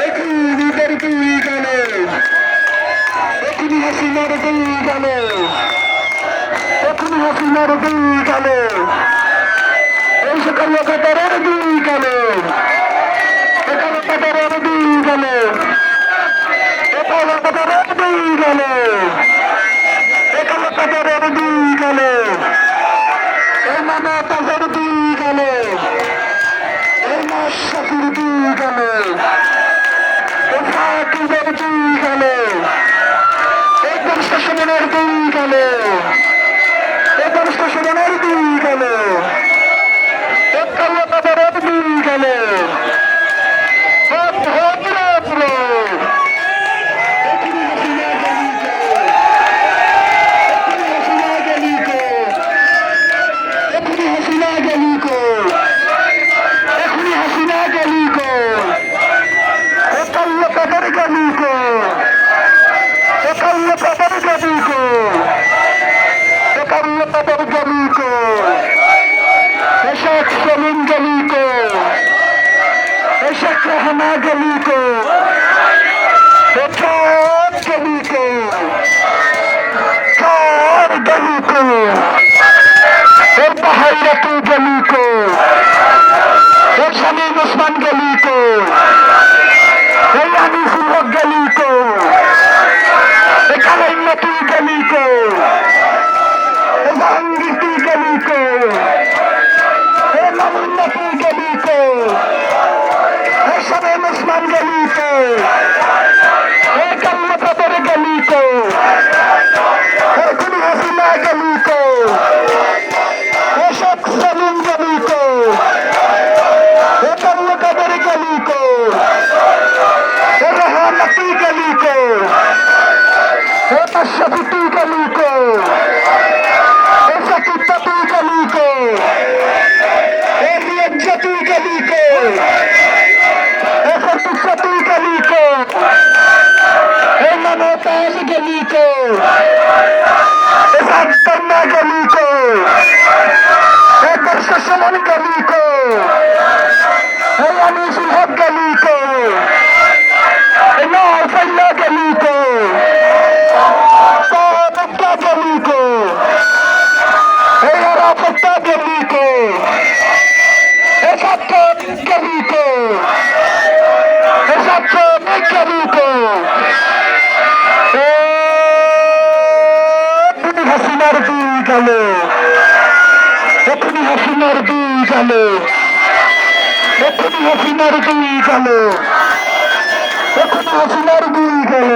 এখুনিদের দুই গানে এখুনি হাসিনার দুই গানে এখুনি হাসিনার দুই গানে এই সকল কাতারের দুই গানে এখানে কাতারের দুই গানে এখানে কাতারের দুই গানে এই ফাঁকিদের দুই গেল এই প্রশাসনের দুই গেল এ শেখ রহমা গেলিকে এ মমতাজ গেলিকে এ সাত্তান্না গেলিকে এ প্রশাসন গেলিকে এ আনিসুল হক গেলিকে এ নাফাইয়া গেলিকে তাবাক্কা গেলিকে হাসিনার দুই গেল এখনি হাসিনার দুই গেল এখনি হাসিনার দুই গেল এখনি হাসিনার দুই গেল